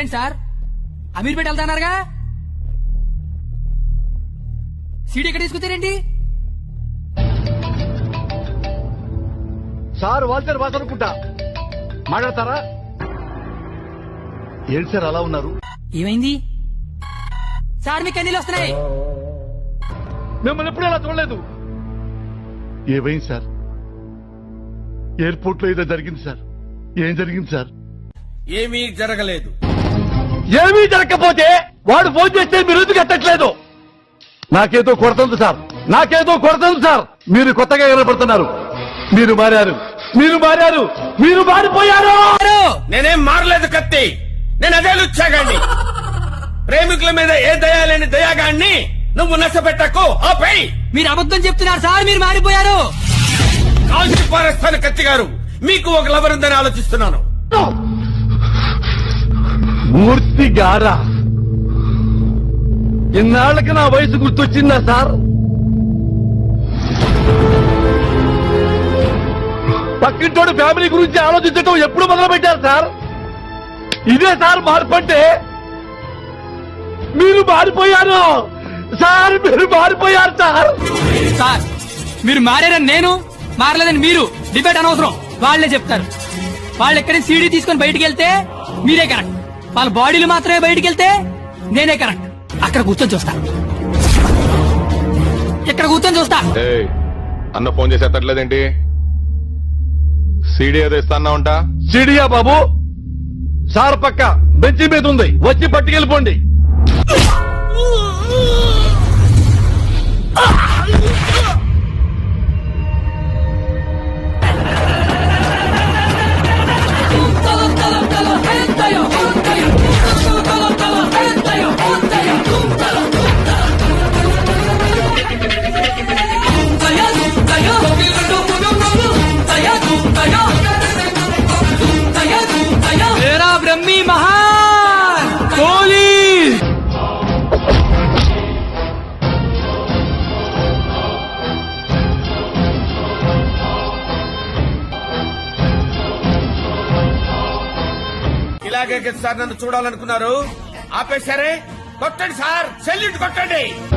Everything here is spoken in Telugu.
ఏంటి సార్? అమీర్పేట వెళ్తానారుగా సీడీ ఎక్కడ తీసుకొచ్చారేంటి? సార్ వాల్తేరు బాస్ అనుకుంటా మాట్లాడతారా? ఏంటి సార్ అలా ఉన్నారు? ఏమైంది? సార్ మీకు కన్నీళ్ళు వస్తున్నాయి మిమ్మల్ని ఎప్పుడు ఇలా చూడలేదు. ఏమైంది సార్? ఎయిర్పోర్ట్లో ఏదో జరిగింది సార్. ఏం జరిగింది సార్? ఏమీ జరగలేదు. ఏమీ జరగకపోతే వాడు ఫోన్ చేస్తే మీరు ఎందుకు ఎత్తట్లేదు? నాకేదో కొడుతుంది సార్. నాకేదో కొడుతుంది సార్. మీరు కొత్తగా కనపడుతున్నారు మీరు మారారు. మీరు మారారు. మీరు మారిపోయారు! నేనేం మారలేదు కత్తి. నేను అదే లుచ్చాగాన్ని. ప్రేమికుల మీద ఏ దయాలేని దయాగాన్ని నువ్వు నచ్చబెట్టకు ఆపై మీరు అబద్ధం చెప్తున్నారు సార్ మీరు మారిపోయారు. కాల్చి పారేస్తాను కత్తి గారు. మీకు ఒక లవర్ ఉందని ఆలోచిస్తున్నాను. మూర్తి గారా ఇన్నాళ్ళకి నా వయసు గుర్తొచ్చిందా సార్? పక్కింటోడు ఫ్యామిలీ గురించి ఆలోచించటం ఎప్పుడు మొదలు పెట్టారు సార్? ఇదే సార్ మార్పు అంటే మీరు మారిపోయారు. సార్ మీరు మారిపోయారు సార్. సార్ మీరు మారారని నేను మారలేదని మీరు డిబేట్ అనవసరం. వాళ్ళే చెప్తారు. వాళ్ళు ఎక్కడి సీడీ తీసుకొని బయటికి వెళ్తే మీరే కరెక్ట్. వాళ్ళ బాడీలు మాత్రమే బయటికి వెళ్తే నేనే కరెక్ట్. అక్కడ కూర్చొని చూస్తా. ఇక్కడ కూర్చొని చూస్తా. ఏయ్, అన్న ఫోన్ చేసి ఎత్తట్లేదేంటి? సీడీ ఏదో ఇస్తా ఉంటా? సిడియా బాబు? సార్ పక్క బెంచి మీద ఉంది. వచ్చి పట్టుకెళ్ళిపోండి. ఇలాగే సార్ నన్ను చూడాలనుకున్నారు. ఆపేశారే? కొట్టండి సార్. సెల్యూట్ కొట్టండి.